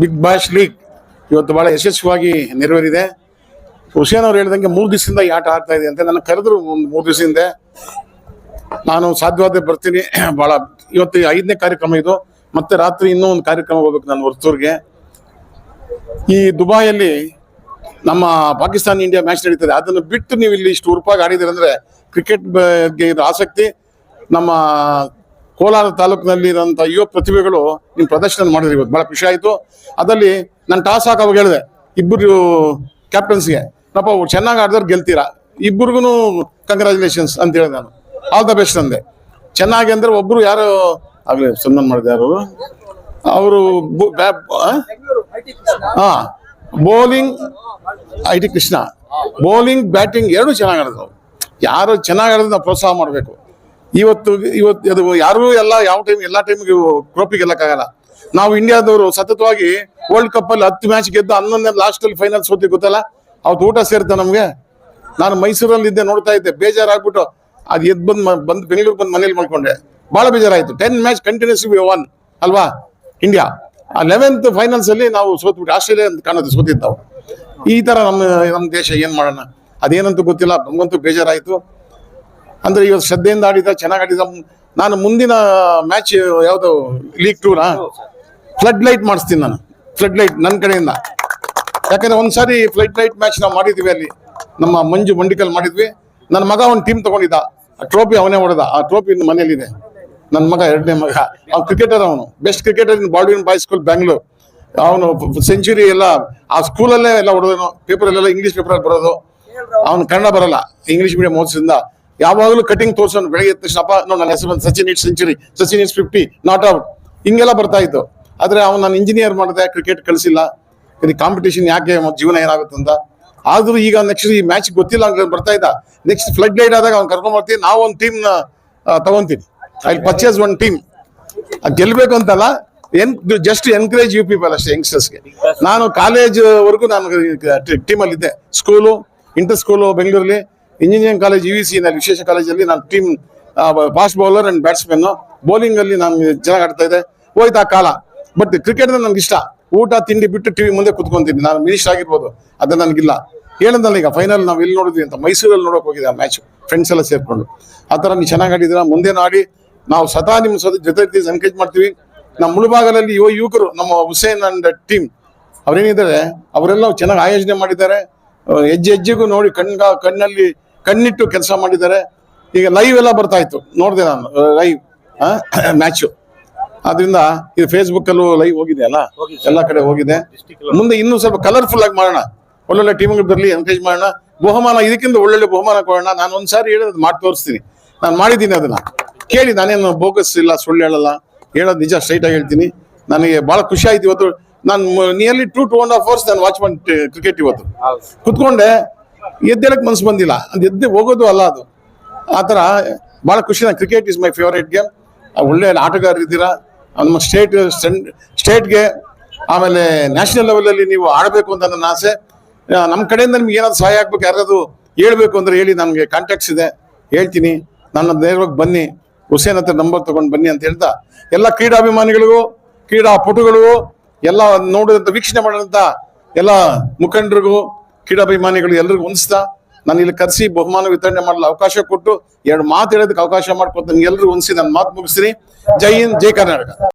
Big boss league ಇವತ್ತು ಬಹಳ ಯಶಸ್ವಿಯಾಗಿ ನೆರವೇರಿದೆ. ಹುಸೇನ್ ಅವ್ರು ಹೇಳಿದಂಗೆ ಮೂರು ದಿವಸದಿಂದ ಈ ಆಟ ಆಡ್ತಾ ಇದೆ ಅಂತ ನನ್ನ ಕರೆದ್ರು ಒಂದು ಮೂರು ದಿವಸದಿಂದ ನಾನು ಸಾಧ್ಯವಾದ ಬರ್ತೀನಿ. ಬಹಳ ಇವತ್ತು ಐದನೇ ಕಾರ್ಯಕ್ರಮ ಇದು. ಮತ್ತೆ ರಾತ್ರಿ ಇನ್ನೂ ಒಂದು ಕಾರ್ಯಕ್ರಮ ಹೋಗ್ಬೇಕು ನಾನು ಹೊರತೂರ್ಗೆ. ಈ ದುಬಾಯಲ್ಲಿ ನಮ್ಮ ಪಾಕಿಸ್ತಾನ ಇಂಡಿಯಾ ಮ್ಯಾಚ್ ನಡೀತದೆ. ಅದನ್ನು ಬಿಟ್ಟು ನೀವು ಇಲ್ಲಿ ಇಷ್ಟು ಉರುಪಾಗಿ ಆಡಿದಿರಂದ್ರೆ ಕ್ರಿಕೆಟ್ ಬಗ್ಗೆ ಆಸಕ್ತಿ. ನಮ್ಮ ಕೋಲಾರ ತಾಲೂಕಿನಲ್ಲಿ ಇರೋಂಥ ಯುವ ಪ್ರತಿಭೆಗಳು ನಿಮ್ಮ ಪ್ರದರ್ಶನ ಮಾಡಿದ್ರು ಇವತ್ತು. ಬಹಳ ಖುಷಿ ಆಯಿತು. ಅದರಲ್ಲಿ ನಾನು ಟಾಸ್ ಹಾಕುವಾಗ ಹೇಳಿದೆ. ಇಬ್ಬರು ಕ್ಯಾಪ್ಟನ್ಸ್ಗೆ ನಪ್ಪ ಚೆನ್ನಾಗಿ ಆಡಿದ್ರೆ ಗೆಲ್ತೀರಾ? ಇಬ್ಬರಿಗೂ ಕಂಗ್ರ್ಯಾಚುಲೇಷನ್ಸ್ ಅಂತ ಹೇಳಿದೆ ನಾನು. ಆಲ್ ದ ಬೆಸ್ಟ್ ಅಂದೆ. ಚೆನ್ನಾಗಿ ಅಂದರೆ ಒಬ್ಬರು ಯಾರು, ಆಗಲಿ ಸನ್ಮಾನ ಮಾಡಿದೆ ಯಾರು? ಅವರು ಹಾಂ bowling I T Krishna. Bowling batting ಎರಡು ಚೆನ್ನಾಗಿ ಆಡಿದ್ರು ಯಾರು ಚೆನ್ನಾಗಿ ಆಡಿದ್ರೆ ನಾವು ಪ್ರೋತ್ಸಾಹ ಮಾಡಬೇಕು. ಇವತ್ತು ಇವತ್ತು ಅದು ಯಾರು ಎಲ್ಲ ಯಾವ ಟೈಮ್ ಎಲ್ಲ ಟೈಮ್ಗೆ ಕ್ರೋಪಿ ಗೆಲ್ಲಕ್ಕಾಗಲ್ಲ ನಾವು ಇಂಡಿಯಾದವರು ಸತತವಾಗಿ ವರ್ಲ್ಡ್ ಕಪ್ ಅಲ್ಲಿ ಹತ್ತು ಮ್ಯಾಚ್ ಗೆದ್ದು ಹನ್ನೊಂದನೇ ಲಾಸ್ಟ್ ಅಲ್ಲಿ ಫೈನಲ್ ಸೋತಿ ಗೊತ್ತಲ್ಲ? ಅವತ್ತು ಊಟ ಸೇರ್ತಾ ನಮ್ಗೆ? ನಾನು ಮೈಸೂರಲ್ಲಿ ಇದ್ದೆ, ನೋಡ್ತಾ ಇದ್ದೆ, ಬೇಜಾರಾಗ್ಬಿಟ್ಟು ಅದು ಎದ್ ಬಂದ್ ಬಂದ್ ಬೆಂಗಳೂರು ಬಂದು ಮನೇಲಿ ಮಾಡ್ಕೊಂಡೆ ಬಹಳ ಬೇಜಾರಾಯ್ತು. ಟೆನ್ ಮ್ಯಾಚ್ ಕಂಟಿನ್ಯೂಸ್ ಒನ್ ಅಲ್ವಾ? ಇಂಡಿಯಾ ಆ ಲೆವೆಂತ್ ಫೈನಲ್ಸ್ ಅಲ್ಲಿ ನಾವು ಸೋತ್ಬಿಟ್ಟು, ಆಸ್ಟ್ರೇಲಿಯಾ ಅಂತ ಕಾಣೋದು ಸೋತಿದ್ದಾವೆ. ಈ ತರ ನಮ್ಮ ನಮ್ಮ ದೇಶ ಏನ್ ಮಾಡೋಣ? ಅದೇನಂತೂ ಗೊತ್ತಿಲ್ಲ. ನಮಗಂತೂ ಬೇಜಾರಾಯ್ತು. ಅಂದ್ರೆ ಇವತ್ತು ಶ್ರದ್ಧೆಯಿಂದ ಆಡಿದ, ಚೆನ್ನಾಗಿ ಆಡಿದ ನಾನು ಮುಂದಿನ ಮ್ಯಾಚ್ ಯಾವ್ದು ಲೀಗ್ ಟೂನಾ ಫ್ಲಡ್ ಲೈಟ್ ಮಾಡಿಸ್ತೀನಿ ನಾನು. ಫ್ಲಡ್ ಲೈಟ್ ನನ್ನ ಕಡೆಯಿಂದ. ಯಾಕಂದ್ರೆ ಒಂದ್ಸಾರಿ ಫ್ಲಡ್ ಲೈಟ್ ಮ್ಯಾಚ್ ನಾವು ಮಾಡಿದ್ವಿ ಅಲ್ಲಿ. ನಮ್ಮ ಮಂಜು ಮಂಡಿಕಲ್ ಮಾಡಿದ್ವಿ. ನನ್ನ ಮಗ ಒಂದು ಟೀಮ್ ತಗೊಂಡಿದ್ದ. ಆ ಟ್ರೋಫಿ ಅವನೇ ಹೊಡೆದ. ಆ ಟ್ರೋಫಿ ಮನೇಲಿದೆ ನನ್ನ ಮಗ ಎರಡನೇ ಮಗ. ಅವ್ನು ಕ್ರಿಕೆಟರ್ ಅವನು. Best cricketer in Baldwin boy school Bangalore ಅವನು ಸೆಂಚುರಿ ಎಲ್ಲ, ಆ ಸ್ಕೂಲಲ್ಲೇ ಎಲ್ಲ ಹೊಡೆದನು. ಪೇಪರಲ್ಲೆಲ್ಲ ಇಂಗ್ಲೀಷ್ ಪೇಪರ್ ಬರೋದು. ಅವನು ಕನ್ನಡ ಬರಲ್ಲ. ಇಂಗ್ಲೀಷ್ ಮೀಡಿಯಂ ಓದಿಸಿಂದ ಯಾವಾಗಲೂ ಕಟಿಂಗ್ ತೋರ್ಸೋನು ಬೆಳಗ್ಗೆ ತಕ್ಷಣ, ಅಪ್ಪ, ನೋಡಿ ನನ್ನ ಹೆಸರು Sachin it century, Sachin it's fifty, not out. ಹಿಂಗೆಲ್ಲ ಬರ್ತಾ ಇತ್ತು. ಆದರೆ ಅವ್ನು ನಾನು ಇಂಜಿನಿಯರ್ ಮಾಡಿದೆ ಕ್ರಿಕೆಟ್ ಕಳಿಸಿಲ್ಲ? ಇದು ಕಾಂಪಿಟೇಷನ್ ಯಾಕೆ ಜೀವನ ಏನಾಗುತ್ತೆ ಅಂತ. ಆದರೂ ಈಗ ನೆಕ್ಸ್ಟ್ ಈ ಮ್ಯಾಚ್ ಗೊತ್ತಿಲ್ಲ ಅಂತ ಬರ್ತಾ ಇದ್ದ. ನೆಕ್ಸ್ಟ್ ಫ್ಲಡ್ ಲೈಟ್ ಆದಾಗ ಅವ್ನು ಕರ್ಕೊಂಡು ಬರ್ತೀನಿ, ನಾವು ಒಂದು ಟೀಮ್ ತಗೊಂತೀನಿ. ಐ ಪರ್ಚೇಸ್ ಒನ್ ಟೀಮ್ ಅದು ಗೆಲ್ಬೇಕು ಅಂತಲ್ಲ, N just encourage you people ಅಷ್ಟೇ ಯಂಗ್ಸ್ಟರ್ಸ್ಗೆ ನಾನು ಕಾಲೇಜ್ ವರೆಗೂ ನಾನು ಟೀಮಲ್ಲಿದ್ದೆ ಸ್ಕೂಲು ಇಂಟರ್ ಸ್ಕೂಲು ಬೆಂಗಳೂರಲ್ಲಿ ಇಂಜಿನಿಯರಿಂಗ್ ಕಾಲೇಜ್ ಯು ಸಿ ನಲ್ಲಿ, ವಿಶೇಷ ಕಾಲೇಜಲ್ಲಿ ನಾನು team fast bowler and batsman bowling ಅಲ್ಲಿ ನಾನು ಚೆನ್ನಾಗಿ ಆಡ್ತಾ ಇದ್ದೆ. ಹೋಯ್ತು ಆ ಕಾಲ ಬಟ್ ಕ್ರಿಕೆಟ್ ನನ್ಗೆ ಇಷ್ಟ. ಊಟ, ತಿಂಡಿ ಬಿಟ್ಟು ಟಿವಿ ಮುಂದೆ ಕುತ್ಕೊಂತೀನಿ. ನಾನು ಮಿನಿಸ್ಟರ್ ಆಗಿರ್ಬೋದು. ಅದು ನನಗಿಲ್ಲ. ಹೇಳಿದ್ನಲ್ಲ ಈಗ ಫೈನಲ್ ನಾವು ಎಲ್ಲಿ ನೋಡಿದ್ವಿ ಅಂತ ಮೈಸೂರಲ್ಲಿ ನೋಡೋಕೆ ಹೋಗಿದೆ ಆ ಮ್ಯಾಚ್ ಫ್ರೆಂಡ್ಸ್ ಎಲ್ಲ ಸೇರ್ಕೊಂಡು. ಆ ಥರ ನೀವು ಚೆನ್ನಾಗಿ ಆಡಿದ್ದೀರಾ? ಮುಂದೆ ಆಡಿ. ನಾವು ಸದಾ ನಿಮ್ಮ ಸದ, ಜೊತೆ ಎನ್ಕರೇಜ್ ಮಾಡ್ತೀವಿ. ನಮ್ಮ ಮುಳುಭಾಗದಲ್ಲಿ ಯುವ ಯುವಕರು, ನಮ್ಮ ಹುಸೇನ್ ಅಂಡ್ ಟೀಮ್ ಅವ್ರೇನಿದ್ದಾರೆ? ಅವರೆಲ್ಲ ಚೆನ್ನಾಗಿ ಆಯೋಜನೆ ಮಾಡಿದ್ದಾರೆ. ಹೆಜ್ಜೆ ಹೆಜ್ಜೆಗೂ ನೋಡಿ ಕಣ್ಗ ಕಣ್ಣಲ್ಲಿ ಕಣ್ಣಿಟ್ಟು ಕೆಲಸ ಮಾಡಿದ್ದಾರೆ. ಈಗ ಲೈವ್ ಎಲ್ಲ ಬರ್ತಾ ಇತ್ತು. ನೋಡಿದೆ ನಾನು ಲೈವ್ ಮ್ಯಾಚು ಆದ್ರಿಂದ ಇದು ಫೇಸ್ಬುಕ್ ಅಲ್ಲೂ ಲೈವ್ ಹೋಗಿದೆ ಅಲ್ಲ? ಎಲ್ಲ ಕಡೆ ಹೋಗಿದೆ. ಮುಂದೆ ಇನ್ನೂ ಸ್ವಲ್ಪ ಕಲರ್ಫುಲ್ ಆಗಿ ಮಾಡೋಣ. ಒಳ್ಳೊಳ್ಳೆ ಟೀಮ್ಗಳು ಬರಲಿ ಎನ್ಕರೇಜ್ ಮಾಡೋಣ. ಬಹುಮಾನ ಇದಕ್ಕಿಂತ ಒಳ್ಳೊಳ್ಳೆ ಬಹುಮಾನ ಕೊಡೋಣ. ನಾನು ಒಂದ್ಸಾರಿ ಹೇಳೋದು ಮಾಡಿ ತೋರಿಸ್ತೀನಿ. ನಾನು ಮಾಡಿದ್ದೀನಿ ಅದನ್ನ. ಕೇಳಿ ನಾನೇನು ಬೋಗಸ್ ಇಲ್ಲ ಸುಳ್ಳು ಹೇಳಲ್ಲ. ಹೇಳೋದು ನಿಜ ಸ್ಟ್ರೈಟ್ ಆಗಿ ಹೇಳ್ತೀನಿ. ನನಗೆ ಬಹಳ ಖುಷಿ ಆಯ್ತು ಇವತ್ತು. ನಾನು nearly two two and half hours ನಾನು ವಾಚ್ ಮಾಡಿ ಕ್ರಿಕೆಟ್ ಇವತ್ತು. ಕುತ್ಕೊಂಡೆ ಎದ್ದೇಳಕ್ ಮನ್ಸು ಬಂದಿಲ್ಲ. ಅದು ಎದ್ದೆ ಹೋಗೋದು ಅಲ್ಲ ಅದು. ಆ ಥರ ಭಾಳ ಖುಷಿ ನಾನು cricket is my favourite game ಒಳ್ಳೆ ಆಟಗಾರರಿದ್ದೀರಾ ನಮ್ಮ ಸ್ಟೇಟ್ ಸ್ಟೇಟ್ಗೆ ಆಮೇಲೆ ನ್ಯಾಷನಲ್ ಲೆವೆಲಲ್ಲಿ ನೀವು ಆಡಬೇಕು ಅಂತ ನನ್ನ ಆಸೆ. ನಮ್ಮ ಕಡೆಯಿಂದ ನಿಮ್ಗೆ ಏನಾದ್ರು ಸಹಾಯ ಆಗ್ಬೇಕು, ಯಾರಾದ್ರು ಹೇಳ್ಬೇಕು ಅಂದ್ರೆ ಹೇಳಿ ನನಗೆ ಕಾಂಟ್ಯಾಕ್ಟ್ಸ್ ಇದೆ. ಹೇಳ್ತೀನಿ. ನನ್ನ ನೇರವಾಗಿ ಬನ್ನಿ. ಹುಸೇನ್ ಹತ್ರ ನಂಬರ್ ತಗೊಂಡು ಬನ್ನಿ ಅಂತ ಹೇಳ್ತಾ. ಎಲ್ಲ ಕ್ರೀಡಾಭಿಮಾನಿಗಳಿಗೂ ಕ್ರೀಡಾ ಪಟುಗಳಿಗೂ ಎಲ್ಲ ನೋಡಿದಂತ, ವೀಕ್ಷಣೆ ಮಾಡಿದಂತ ಎಲ್ಲ ಮುಖಂಡರಿಗೂ ಕ್ರೀಡಾಭಿಮಾನಿಗಳು ಎಲ್ರಿಗೂ ಹೊಂದಿಸ್ತಾ ನಾನು ಇಲ್ಲಿ ಕರೆಸಿ ಬಹುಮಾನ ವಿತರಣೆ ಮಾಡಲು ಅವಕಾಶ ಕೊಟ್ಟು ಎರಡು ಮಾತು ಹೇಳೋದಕ್ಕೆ ಅವಕಾಶ ಮಾಡ್ಕೊತ ಎಲ್ಲರಿಗೂ ಹೊಂದಿಸಿ ನನ್ನ ಮಾತು ಮುಗಿಸ್ತೀನಿ. ಜೈ ಹಿಂದ್, ಜೈ ಕರ್ನಾಟಕ.